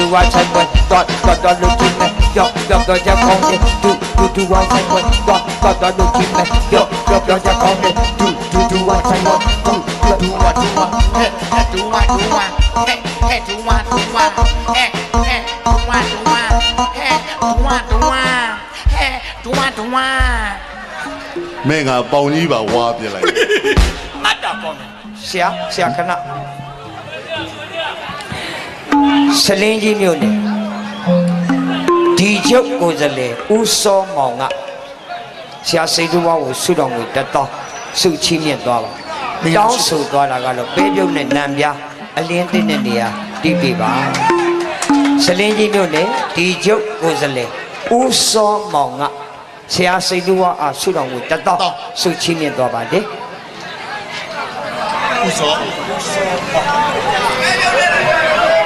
တူဝါဆိုင်ပွဲတော့တော့တော့လူချင်းနဲ့ကြောက်ကြောက်တော့ကြကောင်းတယ်တူတူတူဝါဆိုင်ပွဲတော့တော့တော့လူချင်းနဲ့ကြောက်ကြောက်တော့ကြကောင်းတယ်တူတူတူဝါဆိုင်ပွဲတူတူတူဝါတူဝါ Hey, hey, do one, do one. Hey, hey, do one, do one. Hey, hey, do one, do one. Hey, do one, do one. Hey, do one, do one. မင်းကပေါင်ကြီးပါဝါပြလိုက်မတ်တာကောင်းတယ်ဆရာဆရာခဏ လင်းကြီးမြို့နယ်ဒီချုပ်ကိုယ်စားလှယ်ဦးစောမောင်ကဆရာစိတ်တော်ကိုဆုတော်ကိုတက်တော့ဆုချီးမြှင့်သွားပါတောင်းဆိုသွားတာကတော့ပေးပြုတ်နဲ့နံပြားအလင်းသိတဲ့နေရာတိပြပါစလင်းကြီးမြို့နယ်ဒီချုပ်ကိုယ်စားလှယ်ဦးစောမောင်ကဆရာစိတ်တော်အားဆုတော်ကိုတက်တော့ဆုချီးမြှင့်သွားပါတယ်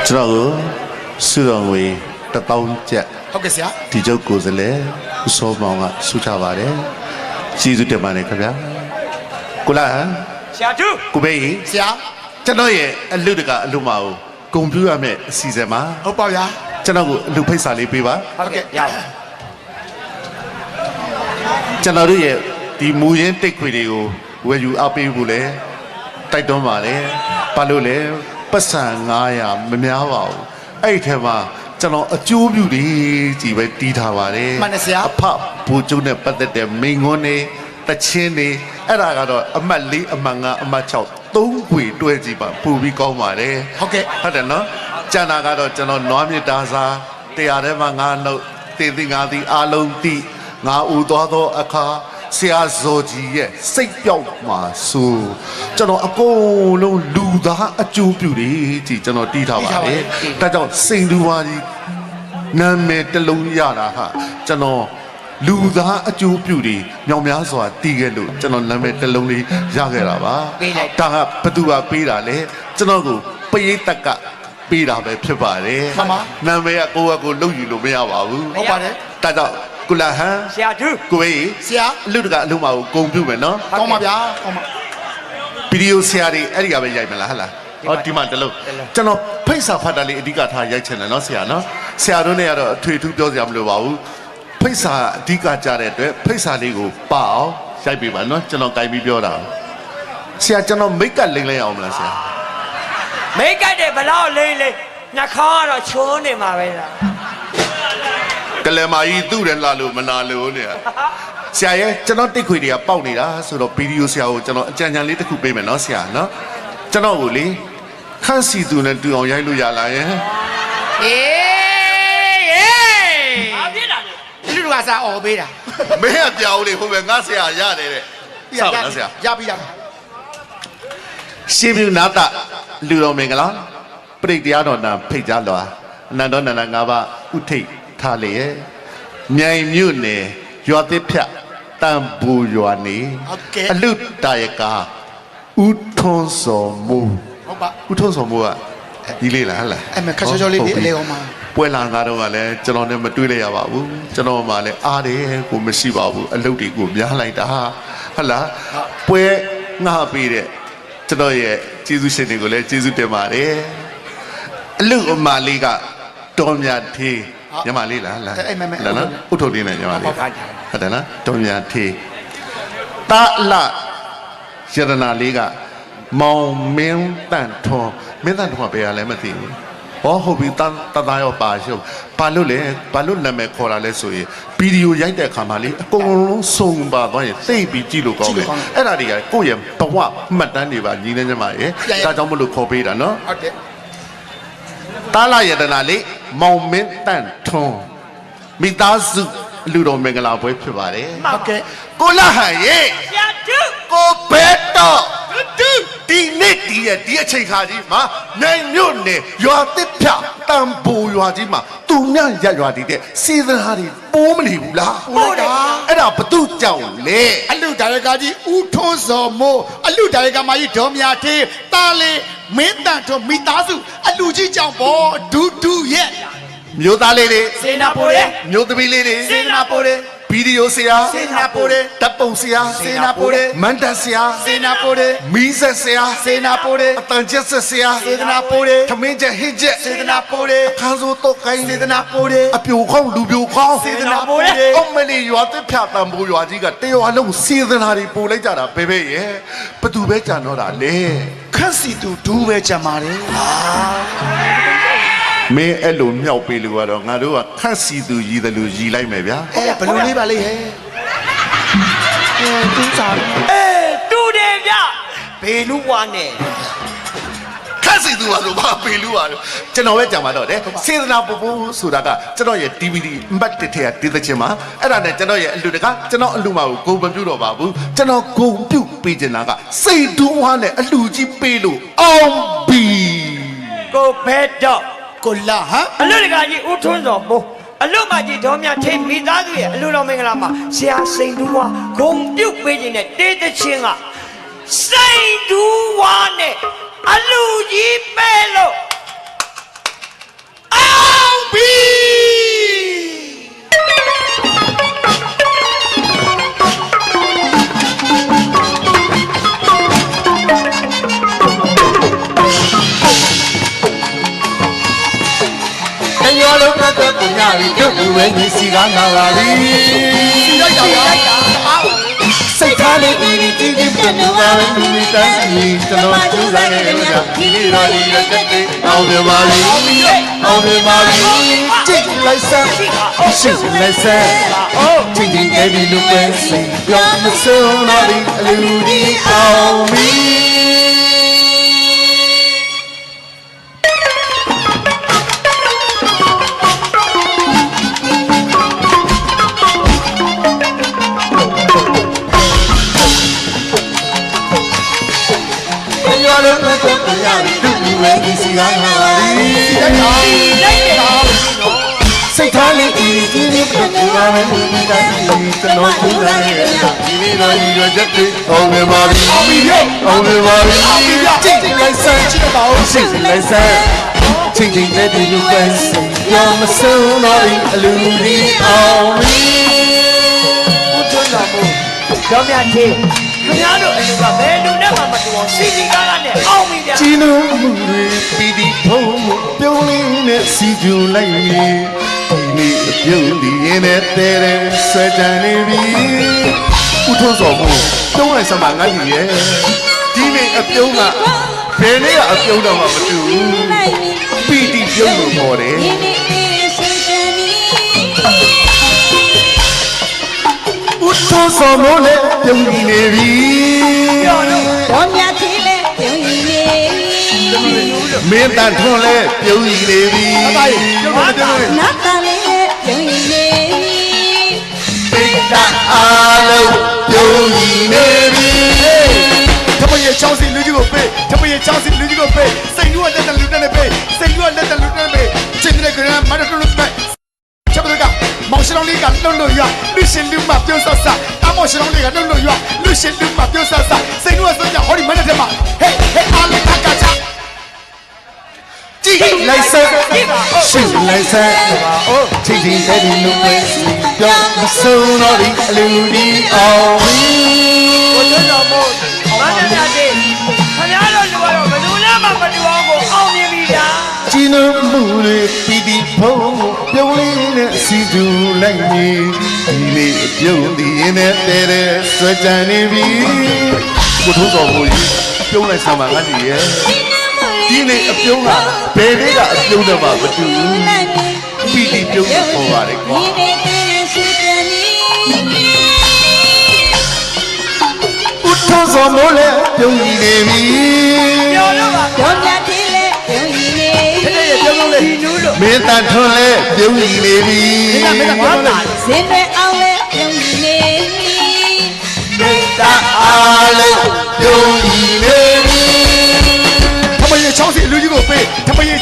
ကျွန်တော်ကိုစုတော်ငွေတစ်တောင်းကျပ်ဟုတ်ကဲ့ဆရာဒီကျုပ်ကိုယ်စားလှယ်ဦးစောမောင်ကဆုချပါတယ်ကျေးဇူးတင်ပါတယ်ခင်ဗျာကိုလာဟမ်ဆရာသူကိုဘေးကြီးဆရာကျွန်တော်ရဲ့အလူတကအလူမကိုဂုံပြူရမယ့်အစီအစဉ်မှာဟုတ်ပါဗျာကျွန်တော်ကိုအလူဖိတ်စာလေးပေးပါဟုတ်ကဲ့ရပါကျွန်တော်တို့ရဲ့ဒီမူရင်းတိတ်ခွေတွေကိုဝယ်ယူအပ်ပေးဖို့လဲတိုက်တွန်းပါလေဘာလို့လဲ ပတ်စံ900မများပါဘူးအဲ့ဒီထဲမှာကျွန်တော်အကျိုးပြုတွေကြီးပဲတီးထားပါတယ်မှန်တယ်ဆရာ အဖဘူကျုံနဲ့ပတ်သက်တဲ့မိန်ငွန်းတွေတချင်းတွေအဲ့ဒါကတော့အမှတ်၄အမှတ်၅အမှတ်6သုံးခွေတွဲကြည့်ပါပူပြီးကောင်းပါတယ်ဟုတ်ကဲ့ဟုတ်တယ်နော်ကျန်တာကတော့ကျွန်တော်နွားမြစ်တာစာတရားထဲမှာငါနှုတ်တေသိငါသည်အာလုံးတိငါဦးသွားသောအခါ ဆရာဇော်ကြီးရဲ့စိတ်ပြောက်မှာဆိုကျွန်တော်အကုန်လုံးလူသားအကျိုးပြုတယ်ကြည်ကျွန်တော်တီးထားပါတယ်ဒါကြောင့်စိန်သူဝါကြီးနာမည်တစ်လုံးရတာဟာကျွန်တော်လူသားအကျိုးပြုတယ်မြောင်များစွာတီးခဲ့လို့ကျွန်တော်နာမည်တစ်လုံးလေးရခဲ့တာပါပေးလိုက်ဒါကဘသူကပေးတာလဲကျွန်တော်ကိုပရိသတ်ကပေးတာပဲဖြစ်ပါတယ်မှန်ပါနာမည်ကကိုယ့်အကိုလုံယူလို့မရပါဘူးဟုတ်ပါတယ်ဒါကြောင့် ကုလာဟန်ဆရာသူကိုဝေးဆရာအလူတကအလူမကိုဂုံပြုမယ်နော်ကောင်းပါဗျာကောင်းပါဗီဒီယိုဆရာတွေအဲ့ဒီကပဲရိုက်မလားဟဟလားဟောဒီမှာတလုံးကျွန်တော်ဖိတ်စာဖတ်တာလေးအဓိကထားရိုက်ချင်တယ်နော်ဆရာနော်ဆရာတို့နဲ့ကတော့အထွေထူးပြောစရာမလိုပါဘူးဖိတ်စာအဓိကကြားတဲ့အတွက်ဖိတ်စာလေးကိုပအောင်ရိုက်ပေးပါနော်ကျွန်တော်ကြိုင်ပြီးပြောတာဆရာကျွန်တော်မိတ်ကလိမ့်လိုက်အောင်မလားဆရာမိတ်ကတ်တယ်ဘလောက်လိမ့်လိမ့်နှာခေါင်းကတော့ချိုးနေမှာပဲလား ကလမာကြီးသူ့တယ်လာလို့မနာလို့เนี่ยဆရာရဲ့ကျွန်တော်တိတ်ခွေတွေကပေါက်နေတာဆိုတော့ဗီဒီယိုဆရာကိုကျွန်တော်အကြံဉာဏ်လေးတစ်ခုပေးမယ်နော်ဆရာနော်ကျွန်တော်ကိုလေခန့်စီသူနဲ့တူအောင်ရိုက်လို့ရလားယင် အေးယေ ဘာဖြစ်တာလဲ လူလူကစားអော်ပေးတာ မင်းကပြောင်းလေဟိုပဲငါဆရာရတယ်တဲ့ဆောက်နော်ဆရာ ရပြီရပြီ ရှင်းပြနာတာလူတော်မင်္ဂလာပြိတ္တရားတော်နာဖိတ်ကြလွာအနန္တောနန္ဒငါးပါးဥထိတ် ထားလေရဲ့မြိုင်မြို့နယ်ရွာသစ်ဖြတ်တန်ဘူရွာနေဟုတ်ကဲ့အလူတာယကာဥထွန်းစော်မူဟုတ်ပါဥထွန်းစော်မူကဒီလေးလားဟလားအဲ့မဲ့ခက်ချောချောလေးလေးအလေအောင်ပါပွဲလာငါတော့ကလည်းကျွန်တော်နဲ့မတွေ့လိုက်ရပါဘူးကျွန်တော်မှလည်းအားတယ်ကိုမရှိပါဘူးအလုပ်တွေကိုများလိုက်တာဟုတ်လားပွဲငါပေးတဲ့ကျွန်တော်ရဲ့ကျေးဇူးရှင်တွေကိုလည်းကျေးဇူးတင်ပါတယ်အလုပ်အမလေးက တော်မြတ်သေးညီမလေးလားလားလားနော်ဥထုပ်လေးနဲ့ညီမလေးဟုတ်တယ်နော်တော်မြတ်သေးတာလရတနာလေးကမောင်မင်းတန်ထွန်မင်းတန်ထွန်ကဘယ်ရလဲမသိဘူးဟောဟုတ်ပြီတန်တသားရောပါရှုပ်ဘာလို့လဲဘာလို့နာမည်ခေါ်တာလဲဆိုရင်ဗီဒီယိုရိုက်တဲ့အခါမှာလေအကုန်လုံးစုံပါသွားရင်သိပြီးကြည့်လို့ကောင်းတယ်အဲ့ဒါတွေကကိုယ့်ရဲ့ဘဝမှတ်တမ်းတွေပါညီနေကြမှာရေဒါကြောင့်မလို့ခေါ်ပေးတာနော်ဟုတ်တယ်တာလာယတနာလေး မောင်မင်းတန်ထွန်းမိသားစု လူတော်မင်္ဂလာပွဲဖြစ်ပါတယ်ဟုတ်ကဲ့ကိုလာဟန်ရေဆရာသူကိုဘဲတော့တူဒီနေ့ဒီရဲ့ဒီအချိန်ခါကြီးမှာနိုင်မြို့နယ်ရွာသစ်ဖြတံပူရွာကြီးမှာသူမြရက်ရွာတည်တဲ့စေတနာတွေပိုးမနေဘူးလားပိုးတာအဲ့ဒါဘသူကြောင့်လဲအလူဒါရကကြီးဦးထွန်းစော်မိုးအလူဒါရကမကြီးဒေါ်မြသေးတာလေမင်းတန်ထွန်းမိသားစုအလူကြီးကြောင့်ဘောဒူးဒူးရဲ့ မျိုးသားလေးတွေစေနာပိုရဲမျိုးသမီးလေးတွေစေနာပိုရဲဗဗီဒီယိုဆရာစေနာပိုတယ်တပ်ပုံဆရာစေနာပိုတယ်မန်တက်ဆရာစေနာပိုတယ်မီးဆက်ဆရာစေနာပိုတယ်အတန်ချက်ဆက်ဆရာစေနာပိုတယ်ထမင်းချက်ဟစ်ချက်စေနာပိုတယ်ခန်းစိုးတော့ကိုင်းစေနာပိုတယ်အပြိုခေါင်းလူပြိုခေါင်းစေနာပိုတယ်အမလေးရွာသစ်ဖြတ်တံပိုးရွာကြီးကတရွာလုံးစေတနာတွေပို့လိုက်ကြတာဘယ်ပဲရဲ့ဘသူပဲကြံတော့တာလေခန့်စီသူဒူးပဲကြံပါတယ် မင်းအဲ့လိုမြောက်ပေးလို့ကတော့ငါတို့ကခန့်စီသူရည်တယ်လို့ရည်လိုက်မယ်ဗျာအဲဘယ်လိုလေးပါလိမ့်ဟဲ့အဲသူစားအေးတူတယ်ဗျဘေလူဝါနဲ့ခန့်စီသူကဆိုဘာပေးလို့ရတော့ကျွန်တော်ပဲကြံပါတော့တယ်စေတနာပူပူဆိုတာကကျွန်တော်ရဲ့ DVD အမှတ်တစ်ထည့်တည်တဲ့ချင်းမှာအဲ့ဒါနဲ့ကျွန်တော်ရဲ့အလူတကကျွန်တော်အလူမကိုဂုံမပြုတ်တော့ပါဘူးကျွန်တော်ဂုံပြုတ်ပေးချင်တာကစိတ်တွန်းဝါနဲ့အလူကြီးပေးလို့အောင်ပြီကိုဘဲတော့ ကိုလာဟမ်အလွတ်တကာကြီးဦးထွန်းစောပိုးအလွတ်မကြီးတော်မြတ်ထိတ်မိသားစုရဲ့အလွတ်တော်မင်္ဂလာမှာဆရာစိန်တူဝါဂုံပြုတ်ပေးခြင်းနဲ့တေးသချင်းကစိန်တူဝါနဲ့အလူကြီးပဲလို့အောင်ပြီ ညောလုံးနဲ့တော့ကိုညရီတို့လူပဲညီစီကနာလာပြီရိုက်တာရိုက်တာအားစိတ်ထားလေးဒီဒီတီးတီးပြတ်နေတာပဲလူတွေတန်းစီကျွန်တော်ကျူးစားနေတဲ့မြတ်ဒီနေ့တော့ဒီရက်တက်တဲ့အောင်ပြပါလိအောင်ပြပါလိကြည့်လိုက်စမ်းရှိလိုက်စမ်းကြည့်ကြည့်နေပြီလူပဲစိတ်ပြောမဆုံးတော့ဒီအလူဒီအောင်ပြီ လူပဲညီစီကနာလာပြီရိုက်တာရိုက်တာစိတ်ထားလေးဒီဒီဒီပြတ်နေတာပဲလူတွေတန်းစီကျွန်တော်ကျူးစားနေတဲ့မြတ်ဒီနေ့တော့ဒီရက်တက်တဲ့အောင်ပြပါလိအောင်ပြီရောအောင်ပြပါလိအောင်ပြီရောကြည့်ကြည့်လိုက်စမ်းကြည့်တော့ပါဦးစိတ်လိုက်စမ်းချင်းချင်းနဲ့ဒီလူပဲစိတ်ရောမဆုံးတော့ဒီအလူဒီအောင်ပြီဦးထွန်းတော်ပိုးတော်မြတ်ထိတ်ခင်ဗျားတို့အလူကဘယ်လူနဲ့မှမတူအောင်စီစီကားကားနဲ့အောင်ပြီဗျာ ကျင်းလို့မှုတွေပီတိဖုံးမှုပြုံးလေးနဲ့စီကျူလိုက်မြေဒီနေ့အပြုံးဒီရင်နဲ့တဲတဲ့ဆွဲတန်နေပြီဥထုံးစော်မှုပြုံးလိုက်စမ်းပါငါကြီးရဲ့ဒီနေ့အပြုံးကဘယ်နေ့ကအပြုံးတော့မှမတူဘူးပီတိပြုံးလို့ခေါ်တယ်ဥထုံးစော်မှုလည်းပြုံးနေပြီပြောလို့တော်မြတ်သေးလေပြုံးရည်နေ မင်းတန်ထွန်းလည်းပြုံးနေပြီပါရေပြုတ်တယ်ပြုတ်တယ်နတ်တန်လေးပြုံးရည်နေပိတ္တအားလုံးပြုံးနေပြီထမရဲ့ချောင်းစီလူကြီးကိုပေးထမရဲ့ချောင်းစီလူကြီးကိုပေးစိန်လူကလက်တလူနဲ့ပေးစိန်လူကလက်တလူနဲ့ပေးချင်းတဲ့ကရမတ်တူလို့ပေးချက်ပကမောင်ရှောင်းလေးကလွတ်လွတ်ရလူရှင်လူမပြုံးဆဆအမောင်ရှောင်းလေးကလွတ်လွတ်ရလူရှင်လူမပြုံးဆဆစိန်လူကစကြဟောဒီမနေ့တည်းမှာဟေးဟေးအားလုံးကကြကြည့် လိုက်ဆက်ရှိလိုက်ဆက်အိုးချင်းချင်းတဲ့ဒီလူပဲပြောမဆုံးတော့ဒီအလူဒီအောင်ပြီဦးထွန်းတော်ပိုးမန္တမြတ်ထိတ်ခင်ဗျားတို့လူကတော့ဘယ်လူနဲ့မှမတူအောင်ကိုအောင်မြင်ပြီဗျာကျင်းလို့မှုတွေပီတိဖုံးပြုံးလေးနဲ့စီတူလိုက်မြေဒီနေ့အပြုံးဒီရင်နဲ့တဲတဲ့ဆွဲကြံနေပြီကိုထုံးတော်မူကြီးပြုံးလိုက်စမ်းပါငါကြီးရဲ့ ဒီနေ့အပြုံးကဘယ်နေ့ကအပြုံးတော့မှမတူဘူးပီတိပြုံးလို့ခေါ်ပါတယ်ကွာဒီနေ့တည်းရှိတဲ့နီဥထုံးစော်မိုးလည်းပြုံးနေပြီပြောလို့ပါတော်မြတ်သေးလေပြုံးရည်နေတဲ့ရဲ့ပြောလို့လေဒီနူးလို့မင်းတန်ထွန်းလည်းပြုံးနေပြီဝါတာစင်တွေအောင်လေပြုံးရည်နေတအားလုံး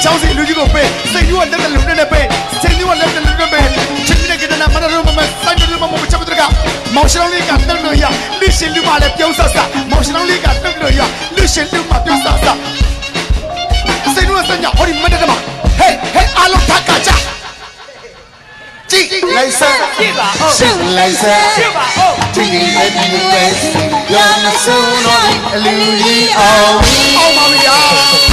ချောင်းစီလူကြီးကိုပေးစိန်လူကလက်တလူနဲ့ပေးစိန်လူကလက်တလူနဲ့ပေးချင်းတဲ့ကရမတ်တူမမစိုင်းတူမမချက်ပကမောင်ရှောင်းလေးကလွတ်လွတ်ရလူရှင်လူမလည်းပြုံးဆဆမောင်ရှောင်းလေးကလွတ်လွတ်ရလူရှင်လူမပြုံးဆဆစိန်လူကစညာဟောဒီမနေ့တည်းမှာဟေးဟေးအားလုံးထက်ကကြကြည့်လိုလိုက်ဆက်ပြစ်ပါဦးရှင်းလိုက်ဆက်ပြစ်ပါဦးဒီနေ့ဒီပဲရောမဆုံးတော့အလူကြီးအောင်အောင်ပါဗျာ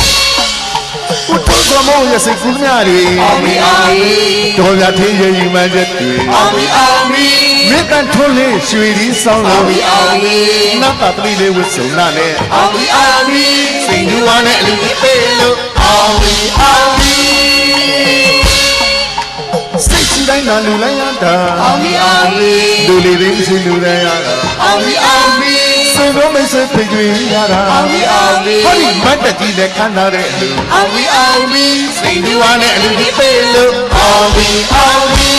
ဘုထုံးသောမောရစိတ်ကူးများတွေအောင်ပြီအောင်ပြီတော်ရထင်းရည်မှန်းချက်တွေအောင်ပြီအောင်ပြီမေတ္တာထွန်းလေးရွှေဒီဆောင်အောင်လို့ပြီအောင်ပြီနတ်တာတလေးလေးဝတ်စုံနာနဲ့အောင်ပြီအောင်ပြီစိန်ဓုဝါနဲ့အလူကြီးပေးလို့အောင်ပြီအောင်ပြီစိ တ်ရှိတိုင်းသာလူလိုက်ရတာအောင်ပြီအောင်ပြီလူလေးတွေမရှိလူတိုင်းရတာအောင်ပြီအောင်ပြီစိတ်တော်မိတ်ဆွေဖိတ်ကြွေရတာအောင်ပြီအောင်ပြီဟောဒီမတ်တကြီးနဲ့ခန္ဓာတဲ့အလူအောင်ပြီအောင်ပြီစိန်ဓုဝါနဲ့အလူကြီးပေးလို့အောင်ပြီအောင်ပြီ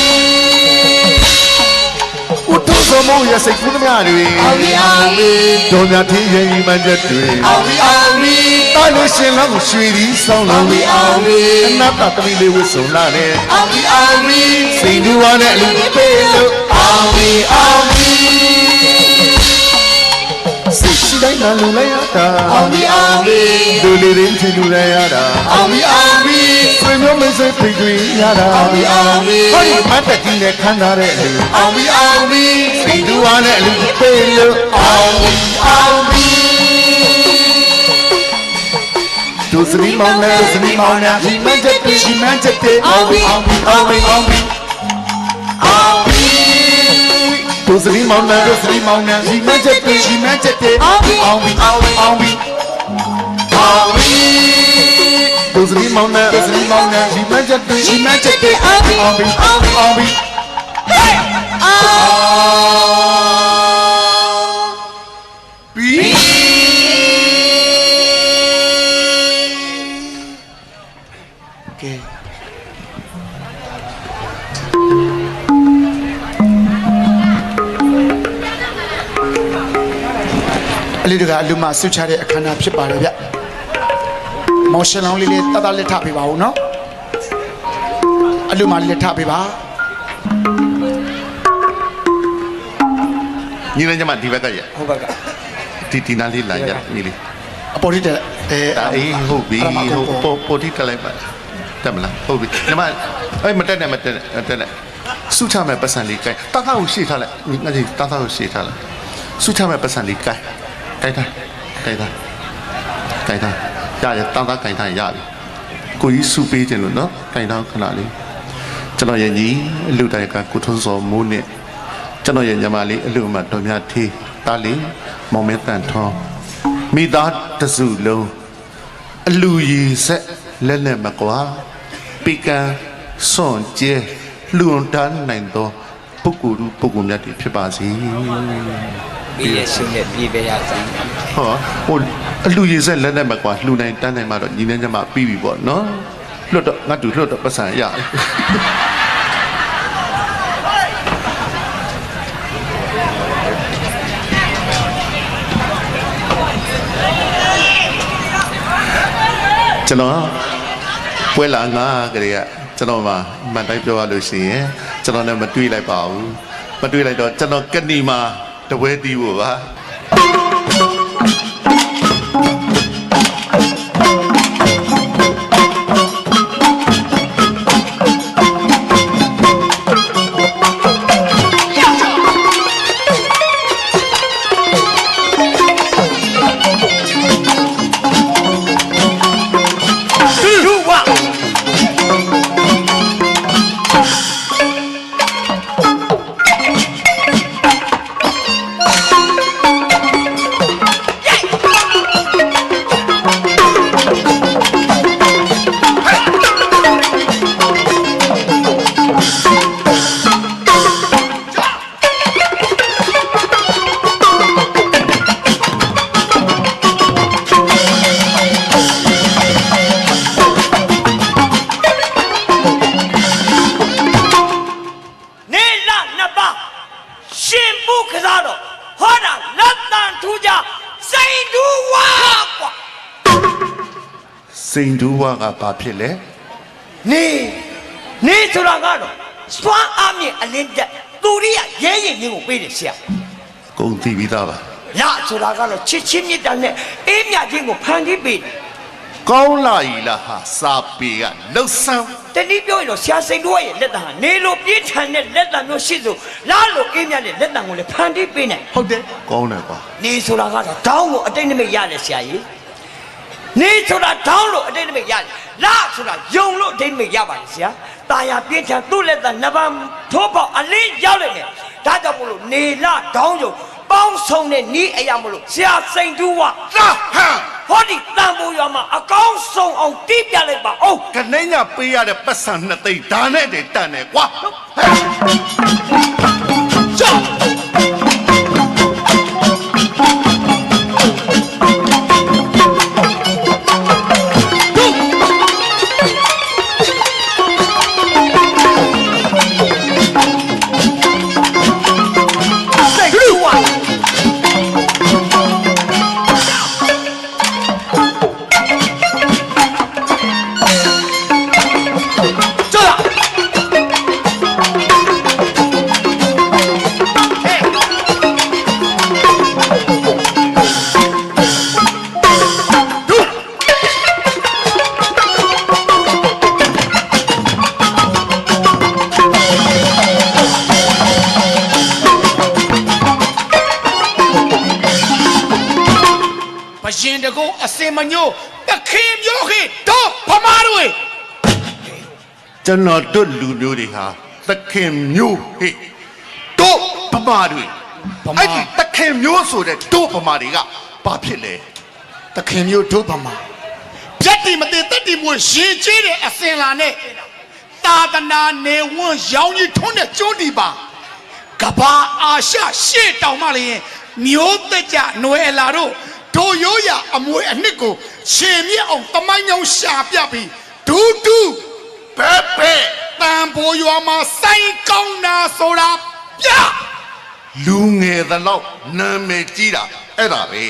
ဘုထုံးသောမောရစိတ်ကူးများတွေအောင်ပြီအောင်ပြီတော်များထင်းရည်မှန်းချက်တွေအောင်ပြီအောင်ပြီတာ လို့ရှင်လောက်ရွှေဒီဆောင်အောင်လို့ပြီအောင်ပြီအနတ္တတလေးလေးဝတ်စုံနာနဲ့အောင်ပြီအောင်ပြီစိန်ဓုဝါနဲ့အလူကြီးပေးလို့အောင်ပြီအောင်ပြီစိတ်ရှိတိုင်းသာလူလိုက်ရတာအောင်ပြီအောင်ပြီလူလေးတွေမရှိလူတိုင်းရတာအောင်ပြီအောင်ပြီဆွေမျိုးမိတ်ဆွေဖိတ်ကြွေရတာအောင်ပြီအောင်ပြီဟောဒီမတ်တကြီးနဲ့ခန္ဓာတဲ့အလူအောင်ပြီအောင်ပြီစိတ်ဓုဝါနဲ့အလူကြီးပေးလို့အောင်ပြီအောင်ပြီ ဒုစရီမောင်နဲ့ဒုစရီမောင်နဲ့ဒီမတ်ချက်တွေဒီမတ်ချက်တွေအောင်ပြီအောင်ပြီအောင်ပြီအောင်ပြီအောင်ပြီဒုစရီမောင်နဲ့ဒုစရီမောင်နဲ့ဒီမတ်ချက်တွေဒီမတ်ချက်တွေအောင်ပြီအောင်ပြီအောင်ပြီအောင်ပြီအောင်ပြီဒုစရီမောင်နဲ့ဒုစရီမောင်နဲ့ဒီမတ်ချက်တွေဒီမချက်တဲ့အောင်ပြီအောင်ပြီအောင်ပြီအောင်ပြီပြီ လေးတကအလူမဆွချတဲ့အခမ်းအနားဖြစ်ပါတယ်ဗျမော်ရှင်လောင်းလေးလေးတတ်တလက်ထပေးပါဦးနော်အလူမလေးလက်ထပေးပါညီလေးညီမဒီဘက်ကရဟုတ်ပါကဒီဒီနာလေးလာရညီလေးအပေါ်လေးတဲ့အဲဒါအေးဟုတ်ပြီဟုတ်ပေါ်ပေါ်တိတက်လိုက်ပါတက်မလားဟုတ်ပြီညီမအဲ့မတက်နဲ့မတက်နဲ့မတက်နဲ့စုချမဲ့ပတ်စံလေးကိုင်တာတာကိုရှေ့ထားလိုက်ငါကြီးတာတာကိုရှေ့ထားလိုက်စုချမဲ့ပတ်စံလေးကိုင် ကိုင်တာကိုင်တာကိုင်တာရရတာတာကိုင်တာရပြီကိုကြီးစုပေးခြင်းလို့နော်ကိုင်တာခဏလေးကျွန်တော်ရဲ့ညီအလူတိုင်ကကိုထွန်းစောမိုးနဲ့ကျွန်တော်ရဲ့ညီမလေးအလူမတော်များသေးတားလေးမောင်မဲတန်ထောင်းမိသားတစုလုံးအလူရည်ဆက်လက်လက်မကွာပေကံစွန်ကျဲလွန်တန်းနိုင်သောပုဂ္ဂိုလ်လူပုဂ္ဂိုလ်မြတ်တွေဖြစ်ပါစေ ပြီးရရှင်နဲ့ပြေးပေးရစီဟောဟိုအလူရည်ဆက်လက်လက်မကွာလှူနိုင်တန်းနိုင်မှတော့ညီနေကြမှာပြီးပြီပေါ့နော်လွတ်တော့ငါတူလွတ်တော့ပတ်စံရတယ်ကျွန်တော်ပွဲလာငါကလေးကကျွန်တော်မှမှန်တိုင်းပြောရလို့ရှိရင်ကျွန်တော်နဲ့မတွေးလိုက်ပါဘူးမတွေးလိုက်တော့ကျွန်တော်ကဏီမှာ တပွဲတီးဖို့ပါ ဘာဖြစ်လဲနေနေဆိုတာကတော့စွမ်းအားမြင့်အလင်းတက်သူရိယရဲရင်ချင်းကိုပေးတယ်ဆရာဂုံသိပြီးသားပါရဆိုတာကတော့ချစ်ချင်းမြတ်တာနဲ့အေးမြချင်းကိုဖန်တီးပေးတယ်ကောင်းလာဤလားဟာစာပေကလှုပ်ဆန်းတနည်းပြောရင်တော့ဆရာစိန်တို့ရဲ့လက်တံဟာနေလို့ပြင်းထန်တဲ့လက်တံမျိုးရှိစို့လားလို့အင်းမြတ်တဲ့လက်တံကိုလည်းဖန်တီးပေးနိုင်ဟုတ်တယ်ကောင်းတယ်ကွာနေဆိုတာကတော့တောင်းလို့အတိတ်နိမိတ်ရတယ်ဆရာကြီး နေဆိုတာတောင်းလို့အတိတ်နိမိတ်ရတယ်လားဆိုတာယုံလို့အတိတ်နိမိတ်ရပါတယ်ဆရာตาရပြင်းထန်သူ့လက်တံနှစ်ပန်းထိုးပေါက်အလင်းရောက်လိုက်တယ်ဒါကြောင့်မို့လို့နေလတောင်းယုံပေါင်းဆုံးတဲ့နီးအရာမလို့ဆရာစိန်တူဝလာဟမ်ဟောဒီတန်ဖိုးရွာမှာအကောင်းဆုံးအောင်တီးပြလိုက်ပါအောင်ကနေညပေးရတဲ့ပတ်စံနှစ်သိန်းဒါနဲ့တည်းတန်တယ်ကွာ ကုန်းအစင်မညိုးတခင်မျိုးခေတော့ဖမားတို့ကျွန်တော်တို့လူမျိုးတွေဟာသခင်မျိုးဟေ့တို့ဗမာတွေအဲ့ဒီသခင်မျိုးဆိုတဲ့တို့ဗမာတွေကဘာဖြစ်လဲတခင်မျိုးတို့ဗမာပြတ်တီမသေးတက်တီမွေရှင်ကျေးတဲ့အစင်လာနဲ့သာသနာနေဝန်းရောင်ကြီးထွန်းတဲ့ကျွန်းတီပါကဘာအာရှရှေ့တောင်မှလည်းမျိုးသက်ကြနွယ်လာတို့ ဒိုရိုးရအမွေအနှစ်ကိုရှင်မြတ်အောင်တမိုင်းကြောင်ရှာပြပြီးဒူးဒူးဘဲဘဲတန်ဖိုးရွာမှာစိုင်းကောင်းတာဆိုတာပြလူငယ်သလောက်နာမည်ကြီးတာအဲ့ဒါပဲ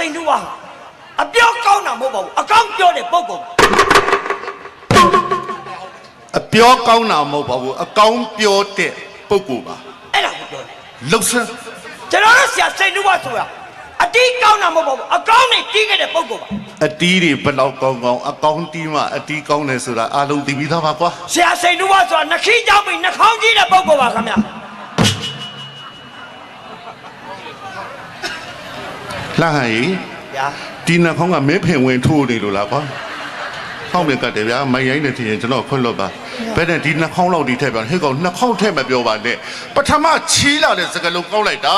စိန်တူဝါဟာအပြောကောင်းတာမဟုတ်ပါဘူးအကောင်းပြောတဲ့ပုံကောင်အပြောကောင်းတာမဟုတ်ပါဘူးအကောင်းပြောတဲ့ပုဂ္ဂိုလ်ပါအဲ့ဒါကိုပြောတယ်လှုပ်ဆန်းကျွန်တော်တို့ဆရာစိန်တူဝါဆိုတာအတီးကောင်းတာမဟုတ်ပါဘူးအကောင်းနဲ့တီးခဲ့တဲ့ပုံကောင်ပါအတီးတွေဘယ်လောက်ကောင်းကောင်းအကောင်းတီးမှအတီးကောင်းတယ်ဆိုတာအားလုံးသိပြီးသားပါကွာဆရာစိန်တူဝါဆိုတာနှခီးကြောင်းပြီးနှာခေါင်းကြီးတဲ့ပုံကောင်ပါခင်ဗျာ လှဟန်ကြီးဗျာဒီနှာခေါင်းကမင်းဖင်ဝင်ထိုးနေလို့လားကွာဟောင်းမြကတ်တယ်ဗျာမိုင်ရိုင်းနေထင်ရင်ကျွန်တော်ခွင့်လွတ်ပါဘယ်နဲ့ဒီနှာခေါင်းလောက်ဒီထည့်ပြောဟဲ့ကောင်နှာခေါင်းထည့်မပြောပါနဲ့ပထမချီးလာတဲ့စကားလုံးကောင်းလိုက်တာ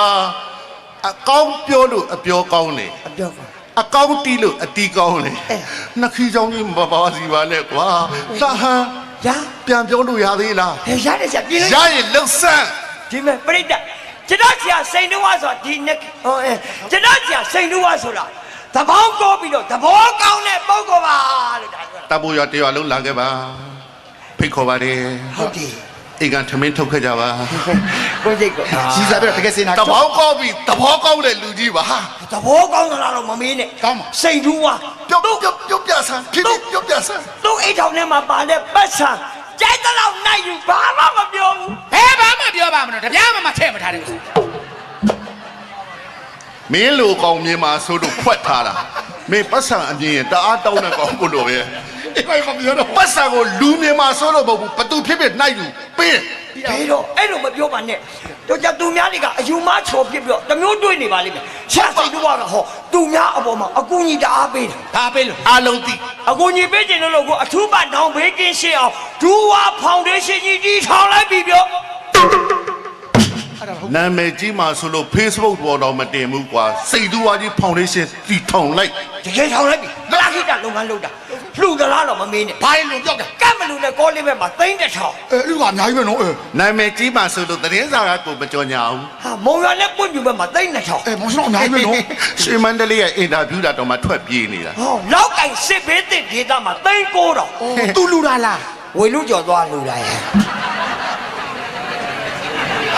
အကောင်းပြောလို့အပြောကောင်းတယ်အပြောကောင်းအကောင်းတီးလို့အတီးကောင်းတယ်နှခီးချောင်းကြီးမပါစီပါနဲ့ကွာလှဟန်ဗျာပြန်ပြောလို့ရသေးလားဟဲ့ရတယ်ဆရာပြင်းရလို့ရင်လှုပ်ဆန်းဒီမဲ့ပြိတ္တာ ကျွန်တော်ဆရာစိန်တူဝါဆိုတာဒီနှခီးဟောအဲကျွန်တော်ဆရာစိန်တူဝါဆိုတာသဘောကောပြီးတော့သဘောကောင်းတဲ့ပုံကောင်ပါလို့ဒါပြောတပူရတရွာလုံးလာခဲ့ပါဖိတ်ခေါ်ပါတယ်ဟုတ်တယ်အိမ်ကထမင်းထုတ်ခဲ့ကြပါကိုကြိတ်ကိုကြီးစားပြတော့တကယ်စင်တာတဘောကောင်းပြီတဘောကောင်းတဲ့လူကြီးပါဟာသဘောကောင်းသလားတော့မမေးနဲ့ကောင်းပါစိန်တူဝါပြုတ်ပြုတ်ပြုတ်ပြဆန်းဖြစ်ဖြစ်ပြုတ်ပြဆန်းသူ့အိတ်ထောင်ထဲမှာပါတဲ့ပတ်ဆံ ကြိုက်တဲ့လောက်နိုင်ယူဘာမှမပြောဘူးဘယ်ဘာမှပြောပါမလို့တပြားမှမထည့်မထားတယ်ဥစ္စာမင်းလူကောင်မြင်မှာဆိုလို့ဖွက်ထားတာ မင်းပတ်ဆံအမြင်ရင်တအားတောင်းတဲ့ကောင်ကိုလိုပဲအေးဘာမပြောတော့ပတ်စံကိုလူမြင်မှာစိုးလို့မဟုတ်ဘူးဘသူဖြစ်ဖြစ်နိုင်လူပေးတယ်ဘယ်တော့အဲ့လိုမပြောပါနဲ့တို့ကြသူများတွေကအယူမချော်ဖြစ်ပြီးတော့တမျိုးတွေးနေပါလိမ့်မယ်ရှာစိတ်တူကဟောသူများအပေါ်မှာအကူကြီးတအားပေးတယ်ဒါပေးလို့အားလုံးသိအကူကြီးပေးခြင်းလို့လို့ကိုအထူးပတ်တောင်ဘေးကင်းရှင်းအောင်ဒူဝါဖောင်ဒေးရှင်းကြီးကြီးထောင်လိုက်ပြီပြော နာမည်ကြီးမှာဆိုလို့ Facebook ပေါ်တော့မတင်ဘူးကွာစိတ်တူဝါကြီးဖောင်ဒေးရှင်းတီထောင်လိုက်တကယ်ထောင်လိုက်ပြီမလားခိတလုပ်ငန်းလုပ်တာလှူသလားတော့မမင်းနဲ့ဘာလို့ပြောက်တာကတ်မလူနဲ့ကောလေးဘက်မှာသိမ့်တစ်ထောင်အဲလူကအများကြီးပဲနော်အဲနာမည်ကြီးမှာဆိုလို့သတင်းစာကကိုမကြော်ညာဘူးဟာမုံရနဲ့ပွင့်ပြူဘက်မှာသိမ့်တစ်ထောင်အဲမောင်ရှင်တော့အများကြီးပဲနော်ရွှေမန္တလေးရဲ့အင်တာဗျူးတာတော့မှထွက်ပြေးနေတာဟောလောက်ကင်စစ်ဘေးတင်ဒေသမှာသိမ့်ကိုတော့သူလူတာလားဝေလူကျော်သွားလူလာရဲ့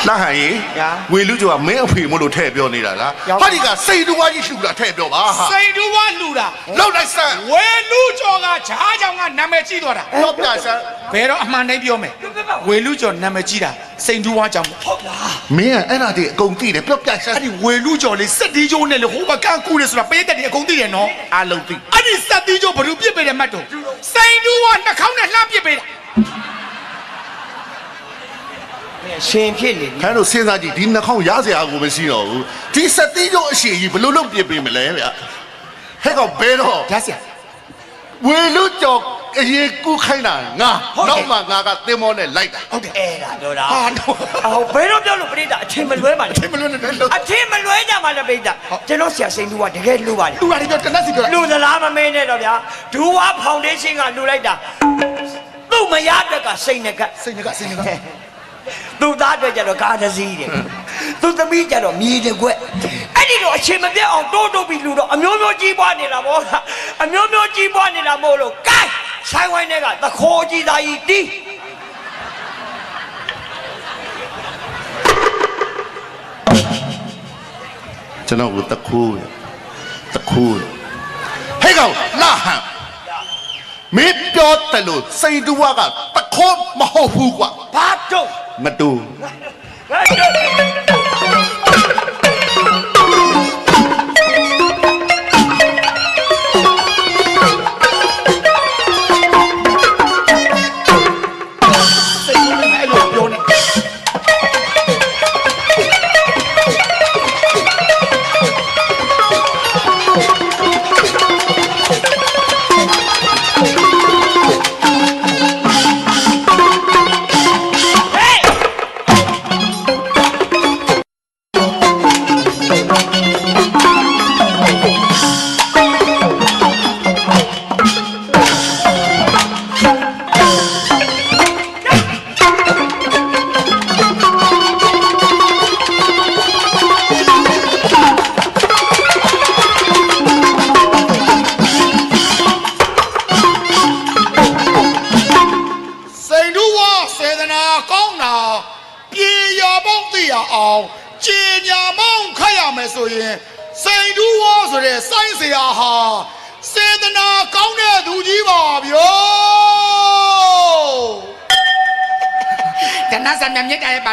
လာဟန်ရေညာဝေလူကျော်ကမင်းအဖေမို့လို့ထဲ့ပြောနေတာလားရောက်ဟာဒီကစိတ်တူဝါကြီးလှူတာထဲ့ပြောပါဟာစိန်တူဝလူတာလောက်လိုက်စမ်းဝဲလူကျော်ကဂျားကြောင်ကနာမည်ကြီးသွားတာတော့ပြစမ်းဘယ်တော့အမှန်တိုင်းပြောမယ်ဝဲလူကျော်နာမည်ကြီးတာစိန်တူဝကြောင်ဟုတ်လားမင်းကအဲ့ဒါတွေအကုန်သိတယ်ပြောပြစမ်းအဲ့ဒီဝဲလူကျော်လေးစက်တီးကျိုးနဲ့လေဟိုဘကန်းကူတယ်ဆိုတာပေးတဲ့ဒီအကုန်သိတယ်နော်အားလုံးသိအဲ့ဒီစက်တီးကျိုးဘယ်လိုပြစ်ပေးတယ်မှတ်တော့စိန်တူဝနှာခေါင်းနဲ့လှမ်းပြစ်ပေးတာ ရှင်ဖြစ်နေပြီခါတို့စဉ်းစားကြည့်ဒီနှာခေါင်းရစရာကိုမရှိတော့ဘူးဒီစက်တိကျအရှိကြီးဘယ်လိုလုပ်ပြစ်ပေးမလဲဗျဟဲ့ကောင်ဘယ်တော့ဓာတ်ဆရာဝေလူကျော်အရေးကူးခိုင်းတာငါနောက်မှငါကတင်မောနဲ့လိုက်တာဟုတ်တယ်အဲ့ဒါတော့တာဟာတော့အော်ဘယ်တော့ပြောလို့ပြိတ္တာအချိန်မလွဲပါနဲ့မလွတ်နဲ့လို့အချိန်မလွဲကြပါနဲ့ပြိတ္တာကျွန်တော်ဆရာစိန်သူကတကယ်လူပါလေလူတာတွေပြောတနက်စီပြောလူသလားမမင်းနဲ့တော့ဗျာဒူဝါဖောင်ဒေးရှင်းကလူလိုက်တာသူ့မရအတွက်ကစိတ်နဲ့ကစိတ်ကစိတ်က သူ့သားအတွက်ကြတော့ကားတစ်စီးတယ်သူ့သမီးကြတော့မြေတစ်ခွက်အဲ့ဒီတော့အချိန်မပြတ်အောင်တိုးတိုးပြီးလူတော့အမျိုးမျိုးကြီးပွားနေတာပေါ့အမျိုးမျိုးကြီးပွားနေတာမို့လို့ကိုင်းဆိုင်ဝိုင်းတွေကသခိုးကြီးသားကြီးတီးကျွန်တော်ကတခိုးတခိုးဟဲ့ကောင်လာဟန်မင်းပြောတယ်လို့စိတ်တူကတခိုးမဟုတ်ဘူးကွာဘာတော့ မ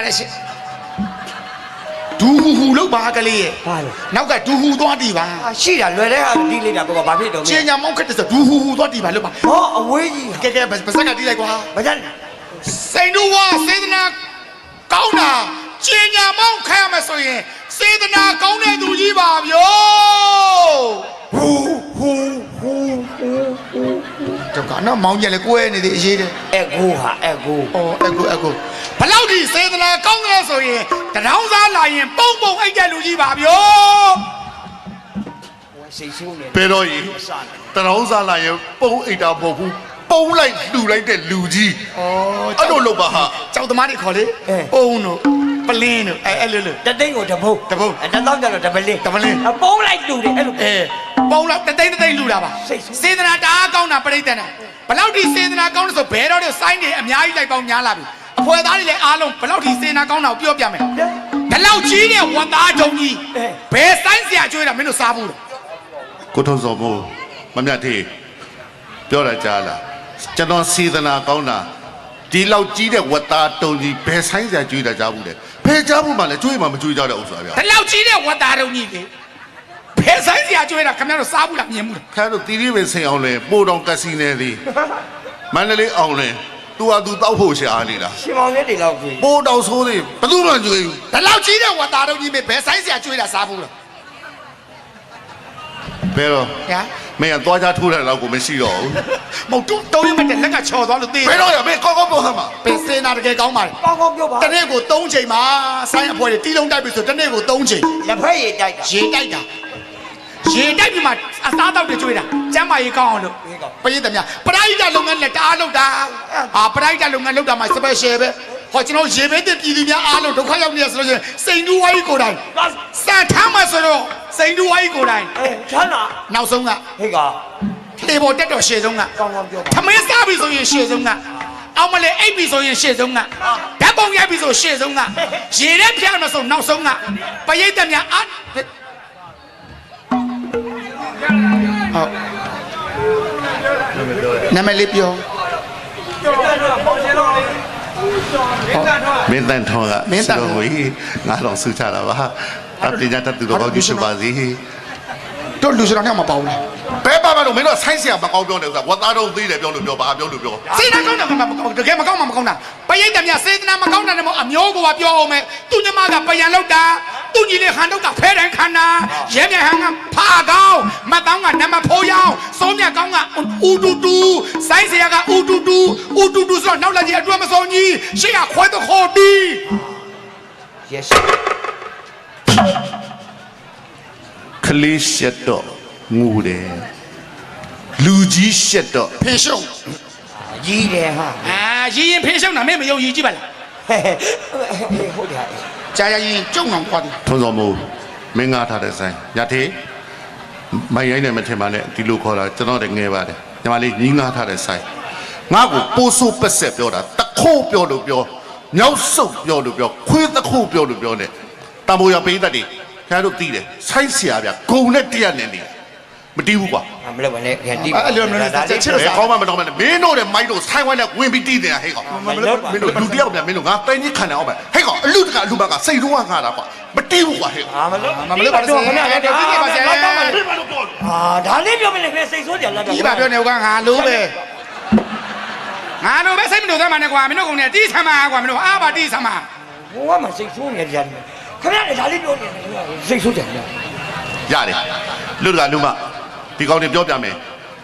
မြမြတ်တယ်ပါလေရှင်ဒူဟူဟူလောက်ပါကလေးရဲ့ဘာလဲနောက်ကဒူဟူသွားတီးပါအာရှိတာလွယ်တဲ့ဟာတီးလိုက်တာပေါ့ဘာဖြစ်တော့ကျင်ညာမောင်းခတ်တဲ့ဆိုဒူဟူဟူသွားတီးပါလို့ပါဟောအဝေးကြီးကဲကဲပါစက်ကတီးလိုက်ကွာဘာကြလဲစိန်တူဝစေတနာကောင်းတာကျင်ညာမောင်းခံရမယ်ဆိုရင်စေတနာကောင်းတဲ့သူကြီးပါဗျာဟူဟူဟူဟူတော့ကနော်မောင်းရက်လေကိုယ်နေသေးအရေးတယ်အကိုဟာအကို။အော်အကူအကူ ဘလောက်ဒီစေတနာကောင်းတယ်ဆိုရင်တရောင်းစားလာရင်ပုံပုံအိတ်တဲ့လူကြီးပါဗျာစိတ်ဆိုးနေဘယ်တော့ကြီးတရောင်းစားလာရင်ပုံအိတ်တာမဟုတ်ဘူးပုံလိုက်လှူလိုက်တဲ့လူကြီး။အော်အဲ့လိုလုပ်ပါဟာကြောက်သမားတွေခေါ်လေ။ပုံတို့ပလင်းတို့အဲအဲ့လိုလိုတသိန်းကိုတပုတ်တပုတ်အဲ့တသောင်းကျတော့တပလင်းတပလင်းအပုံးလိုက်လူတယ်အဲ့လိုအဲပုံလောက်တသိန်းတသိန်းလူတာပါစိတ်ဆိုးစေတနာတအားကောင်းတာပြိတ္တနာဘလောက်ဒီစေတနာကောင်းတယ်ဆိုဘဲတော့တဲ့စိုင်းတွေအများကြီးလိုက်ပေါင်းများလာပြီ အဖွဲသားတွေလည်းအားလုံးဘလောက်ဒီစေတနာကောင်းတာကိုပြောပြမယ်ဒီလောက်ကြီးတဲ့ဝတ်သားဂျုံကြီးဘယ်စိုင်းစရာကျွေးတာမင်းတို့စားဘူးလားကိုထုံးစော်မိုးမမြတ်သေးပြောတာကြားလားကျွန်တော်စေတနာကောင်းတာဒီလောက်ကြီးတဲ့ဝတ်သားတုံကြီးဘယ်ဆိုင်စရာကြွေးတာကြားဘူးလေဘယ်ကြားဘူးမှလဲကြွေးမှမကြွေးကြတဲ့ဥစ္စာဗျာဒီလောက်ကြီးတဲ့ဝတ်သားတုံးကြီးလေဘယ်ဆိုင်စရာကျွေးတာခင်ဗျားတို့စားဘူးလားမြင်ဘူးလားခါတို့တီတီပဲဆင်အောင်လဲပို့တော်ကက်စီနယ်သည်မန္တလေးအောင်လဲ သူဟာသူတောက်ဖို့ရှာနေတာရှင်မောင်လေးတွေလောက်ကြည့်ပို့တော်ဆိုးသည်ဘယ်သူမှကြွေးဘူးဒီလောက်ကြီးတဲ့ဝတ်သားတို့ကြီးမေဘယ်ဆိုင်စရာကျွေးတာစားဘူးလားဘယ်တော့ညာမင်းကသွားချထိုးတယ်တော့ကိုမရှိတော့ဘူးမဟုတ်တုံးတုံးရမတဲ့လက်ကချော်သွားလို့သေးဘယ်တော့ရမင်းကောက်ကောက်ပြောဟမ်းမှာပင်စင်နာတကယ်ကောင်းပါလေကောင်းကောင်းပြောပါတနေ့ကို3ချိန်မှာဆိုင်းအဖွဲတွေတီးလုံးတိုက်ပြီဆိုတနေ့ကို3ချိန်လက်ဖက်ရည်တိုက်တာရေတိုက်တာ ရေတိုက်ပြီးမှအသားတောက်တွေကျွေးတာကျမ်းမာရေးကောင်းအောင်လို့ပရိသတ်များပရိဒတ်လုပ်ငန်းနဲ့တအားလုပ်တာဟာပရိဒတ်လုပ်ငန်းလုပ်တာမှ special ပဲဟောကျွန်တော်ရေဘေးတဲ့ပြည်သူများအားလုံးဒုက္ခရောက်နေရဆိုလို့ရှိရင်စိန်တူဝိုင်းကိုယ်တိုင်စံထမ်းမှဆိုတော့စိန်တူဝိုင်းကိုယ်တိုင်အဲချမ်းသာနောက်ဆုံးကဟေ့ကလေပေါ်တက်တော့ရှေ့ဆုံးကကောင်းကောင်းပြောပါသမင်းစားပြီဆိုရင်ရှေ့ဆုံးကအောင်မလေးအိပ်ပြီဆိုရင်ရှေ့ဆုံးကဓာတ်ပုံရိုက်ပြီဆိုရှေ့ဆုံးကရေထဲပြမဆိုနောက်ဆုံးကပရိသတ်များအား ဟုတ်နာမည်လေးပြောမင်းတန်ထောင်းကမင်းတန်ထောင်းဝေးငါတော့ဆူချတာပါအပညာတတ်သူတော်ကောင်းကြီးရှိပါစေ တို့လူစတော်နဲ့မပေါဘူးလားဘယ်ပါမလို့မင်းတို့ဆိုင်းဆရာမကောင်းပြောနေဥစ္စာဝတ်သားတော့သေးတယ်ပြောလို့ပြောပါပြောလို့ပြောစေတနာကောင်းတာကမကောင်းတကယ်မကောင်းမှမကောင်းတာပရိသတ်များစေတနာမကောင်းတာနဲ့မအမျိုးကိုပါပြောအောင်မယ်သူညမကပယံလောက်တာသူညီလေးဟန်တော့ကဖဲတိုင်းခန္ဓာရဲမြဟန်ကဖာကောင်းမတ်တောင်းကနမဖိုးရောင်းစိုးမြကောင်းကဥတူတူဆိုင်းဆရာကဥတူတူဥတူတူဆိုတော့နောက်လာကြီးအတွဲမစုံကြီးရှေ့ကခွဲတော့ခေါ်ပြီး yes ခ လေးရှက်တော့ငူတယ်လူကြီးရှက်တော့ဖေရှုံကြီးတယ်ဟာအာရည်ရင်ဖေရှုံတာမင်းမယုံကြည်ကြည့်ပါလားဟဲ့ဟဲ့ဟုတ်တယ်ကြာရရင်ကျုံအောင်ခွာတယ်ထုံးစော်မို့မင်းငါထားတဲ့ဆိုင်ညထေမိုင်ရိုင်းနဲ့မထင်ပါနဲ့ဒီလိုခေါ်တာကျွန်တော်တည်းငယ်ပါတယ်ညီမလေးညီငါထားတဲ့ဆိုင်ငါ့ကိုပိုးဆိုးပက်ဆက်ပြောတာတခိုးပြောလို့ပြောမြောက်ဆုပ်ပြောလို့ပြောခွေးတခိုးပြောလို့ပြောနေတံမိုးရပိသတ်တွေ ခင်ဗျားတို့သိတယ်ဆိုင်းဆရာဗျဂုံနဲ့တရက်နဲ့နေမတီးဘူးကွာမလုပ်ပါနဲ့ခင်တီးအဲ့လိုမျိုးနဲ့ချက်ချစ်ဘယ်ကောင်းမှမတော်မှနဲ့မင်းတို့နဲ့မိုက်တို့ဆိုင်ဝိုင်းနဲ့ဝင်ပြီးတီးနေတာဟဲ့ကောင်မလုပ်ပါမင်းတို့လူတယောက်ပြန်မင်းတို့ငါတိုင်းကြီးခံနေအောင်ပဲဟဲ့ကောင်အလူတကအလူမကစိတ်တော့ငါတာကွာမတီးဘူးကွာဟဲ့ကောင်အာမလုပ်မမလို့ပါစေခဏလေးတော့ကြည့်ပါစေအာဒါလေးပြောမနေခင်စိတ်ဆိုးကြလက်တော့ဒီပါပြောနေကငါလိုပဲငါလိုပဲစိတ်မလို့သားမနဲ့ကွာမင်းတို့ကုန်နေတီးဆမ်းပါကွာမင်းတို့အားပါတီးဆမ်းပါဘဝမှာစိတ်ဆိုးနေကြတယ် ခင်ဗျားလည်းဒါလေးပြောနေတယ်စိတ်ဆိုးကြတယ်ရတယ်လူတကလူမဒီကောင်တွေပြောပြမယ်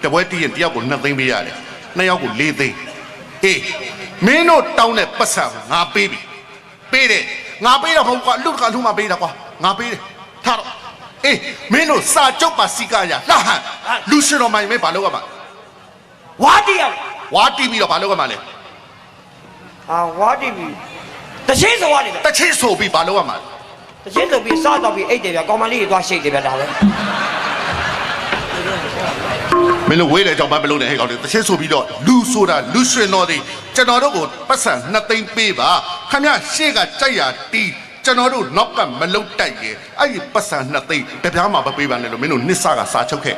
တပွဲတီးရင်တယောက်ကို2သိန်းပေးရတယ်နှစ်ယောက်ကို4သိန်းအေးမင်းတို့တောင်းတဲ့ပတ်စံငါပေးပြီပေးတယ်ငါပေးတော့မဟုတ်ကွာလူတကလူမပေးတာကွာငါပေးတယ်ထားတော့အေးမင်းတို့စာကြုတ်ပါစီကရလှဟန်လူရှင်တော်မိုင်မဲဘာလုပ်ရမှာဝါတီရဝါတီးပြီးတော့ဘာလုပ်ရမှာလဲအာဝါတီပြီတချင်းဆိုရတယ်တစ်ချင်းဆိုပြီးဘာလုပ်ရမှာလဲ တချင်းဆိုပြီးစားတော့ပြီးအိတ်တယ်ဗျကောင်မလေးတွေသွားရှိတ်တယ်ဗျဒါပဲမင်းတို့ဝေးတယ်ကြောင့်ဘာမလုပ်နဲ့ဟဲ့ကောင်တွေတစ်ချင်းဆိုပြီးတော့လူဆိုတာလူရှင်တော်တွေကျွန်တော်တို့ကိုပတ်စံ2သိန်းပေးပါခမရရှေ့ကကြိုက်ရတီးကျွန်တော်တို့နောက်ကမလုတ်တိုက်ရင်အဲ့ဒီပတ်စံ2သိန်းတပြားမှမပေးပါနဲ့လို့မင်းတို့နစ်ဆကစာချုပ်ခဲ့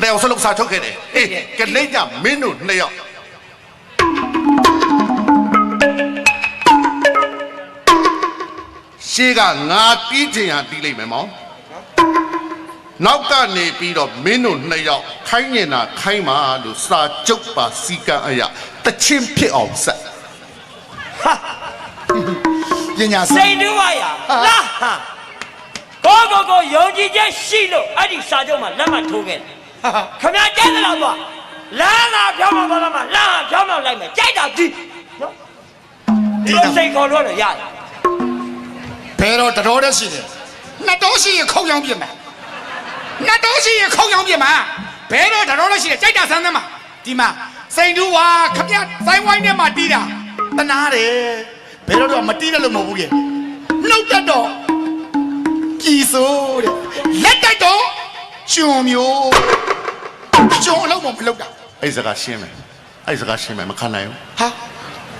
တယ်အောင်စလုံးစာချုပ်ခဲ့တယ်အေးကလေးကြမင်းတို့နှစ်ယောက် ရှေ့ကငါတီးချင်ရတီးလိုက်မယ်မောင်နောက်ကနေပြီးတော့မင်းတို့နှစ်ယောက်ခိုင်းနေတာခိုင်းပါလို့စာကြုတ်ပါစီကံအရာတချင်းဖြစ်အောင်ဆက်ပညာစိစိတ်တ်တူပါရလာဟာကိုကိုကိုယုံကြည်ချက်ရှိလို့အဲ့ဒီစာချုပ်မှာလက်မှတ်ထိုးခဲ့တယ်ခင်ဗျာကြိုက်တယ်လားတော့လာလာပြောင်းမသွားမှာလာပြောင်းမလိုက်မယ်ကြိုက်တာဒီနော်ဒီလိုစိတ်ခေါ်လို့ရတယ်ဘ ယ်တော့တတော်တည်းရှိတယ်နှစ်တော်ရှိရင်ခုံရောင်းပြစ်မယ်နှစ်တော်ရှိရင်ခုံရောင်းပြစ်မှာဘယ်တော့တတော်တည်းရှိတယ်ကြိုက်တာဆန်းသမ်းမှာဒီမှာစိန်တူဝါခမရစိုင်းဝိုင်းထဲမှာတီးတာတနာတယ်ဘယ်တော့တော့မတီးတယ်လို့မဟုတ်ဘူးရဲ့နှုတ်တက်တော့ကြည်စိုးတဲ့လက်တက်တော့ကျွန်မျိုးကျွန်အလုံးမမလုပ်တာအဲ့စကားရှင်းမယ်အဲ့စကားရှင်းမယ်မခံနိုင်ဘူးဟာ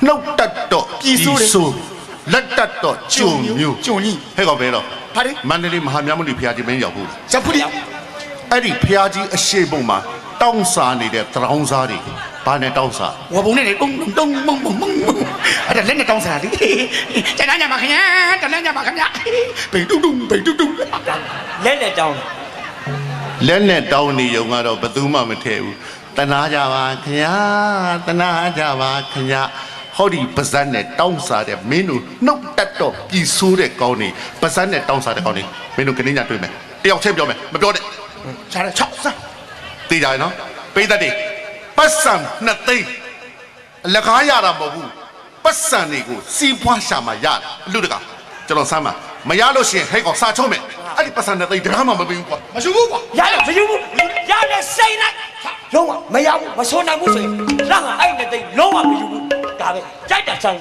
နှုတ်တက်တော့ပြည်ဆိုးတယ်ဆိုး လက်တက်တော့ကျုံမျိုးကျုံကြီးဟဲ့ကောင်ဘယ်တော့ဘာလဲမန္တလေးမဟာမြတ်မုနီဖျားကြီးမင်းရောက်ဘူးဇဖူရီအဲ့ဒီဖျားကြီးအရှိပုံမှာတောင်းစားနေတဲ့တရောင်းစားတွေဘာနဲ့တောင်းစားဝဘုံနဲ့လေတုံတုံမုံမုံမုံအဲ့ဒါလက်နဲ့တောင်းစားတာလေကျန်တဲ့ညမှာခင်ဗျာတလက်ညမှာခင်ဗျာဘေတုတုဘေတုတုလက်လက်တောင်းလက်နဲ့တောင်းနေုံကတော့ဘယ်သူမှမထည့်ဘူးတနာကြပါခင်ဗျာတနာကြပါခင်ဗျာ ဟောဒီပါဇက်နဲ့တောင်းစားတဲ့မင်းတို့နှုတ်တက်တော့ပြည်ဆိုးတဲ့ကောင်းနေပါဇက်နဲ့တောင်းစားတဲ့ကောင်းနေမင်းတို့ကနေညတွေ့မယ်တယောက်ချင်းပြောမယ်မပြောနဲ့ရှားတယ်6စမ်းသိကြရနော်ပိတ်သက်တွေပတ်စံနှစ်သိန်းအလကားရတာမဟုတ်ဘူးပတ်စံတွေကိုစီးပွားရှာမှာရတယ်အလူတကာကျွန်တော်စမ်းပါမရလို့ရှိရင်ဟဲ့ကောင်စာချုံးမယ်အဲ့ဒီပတ်စံနှစ်သိန်းတကားမှမပေးဘူးကွာမရှိဘူးကွာရတယ်မယူဘူးရတယ်စိတ်လိုက်လုံးဝမရဘူးမဆုံးနိုင်ဘူးဆိုရင်လက်ဟာအဲ့နဲ့တိတ်လုံးဝမယူဘူး ဒါပဲကြိုက်တာဆိုင်